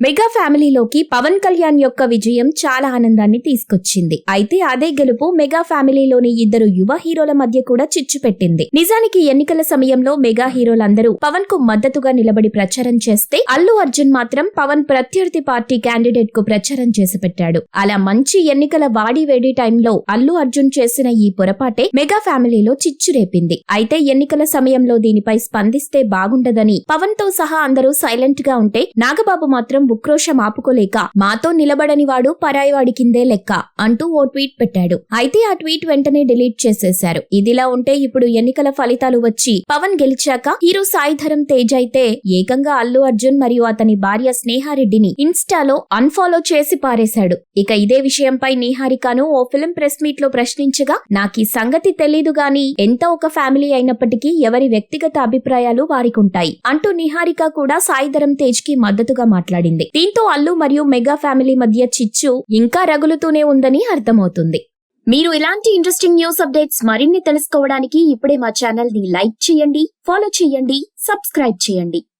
Mega ఫ్యామిలీలోకి Pawan Kalyan యొక్క విజయం చాలా ఆనందాన్ని తీసుకొచ్చింది. అయితే అదే గెలుపు మెగా ఫ్యామిలీలోని ఇద్దరు యువ హీరోల మధ్య కూడా చిచ్చు పెట్టింది. నిజానికి ఎన్నికల సమయంలో మెగా హీరోలందరూ పవన్కు మద్దతుగా నిలబడి ప్రచారం చేస్తే అల్లు అర్జున్ మాత్రం పవన్ ప్రత్యర్థి పార్టీ క్యాండిడేట్కు ప్రచారం చేసి పెట్టాడు. అలా మంచి ఎన్నికల వాడి వేడి టైంలో అల్లు అర్జున్ చేసిన ఈ పొరపాటే మెగా ఫ్యామిలీలో చిచ్చు రేపింది. అయితే ఎన్నికల సమయంలో దీనిపై స్పందిస్తే బాగుండదని పవన్తో సహా అందరూ సైలెంట్గా ఉంటే నాగబాబు మాత్రం ఉక్రోషం ఆపుకోలేక మాతో నిలబడని వాడు పరాయివాడి కిందే లెక్క అంటూ ఓ ట్వీట్ పెట్టాడు. అయితే ఆ ట్వీట్ వెంటనే డిలీట్ చేసేశారు. ఇదిలా ఉంటే ఇప్పుడు ఎన్నికల ఫలితాలు వచ్చి పవన్ గెలిచాక హీరో సాయిధరం తేజ్ అయితే ఏకంగా అల్లు అర్జున్ మరియు అతని భార్య స్నేహారెడ్డిని ఇన్స్టాలో అన్ఫాలో చేసి పారేశాడు. ఇక ఇదే విషయంపై నీహారికను ఓ ఫిలిం ప్రెస్ మీట్లో ప్రశ్నించగా నాకీ సంగతి తెలీదు గాని ఎంత ఒక ఫ్యామిలీ అయినప్పటికీ ఎవరి వ్యక్తిగత అభిప్రాయాలు వారికుంటాయి అంటూ నిహారిక కూడా సాయిధరం తేజ్కి మద్దతుగా మాట్లాడింది. దీంతో అల్లు మరియు మెగా ఫ్యామిలీ మధ్య చిచ్చు ఇంకా రగులుతూనే ఉందని అర్థమవుతుంది. మీరు ఇలాంటి ఇంట్రెస్టింగ్ న్యూస్ అప్డేట్స్ మరిన్ని తెలుసుకోవడానికి ఇప్పుడే మా ఛానల్ని లైక్ చేయండి ఫాలో చేయండి సబ్స్క్రైబ్ చేయండి.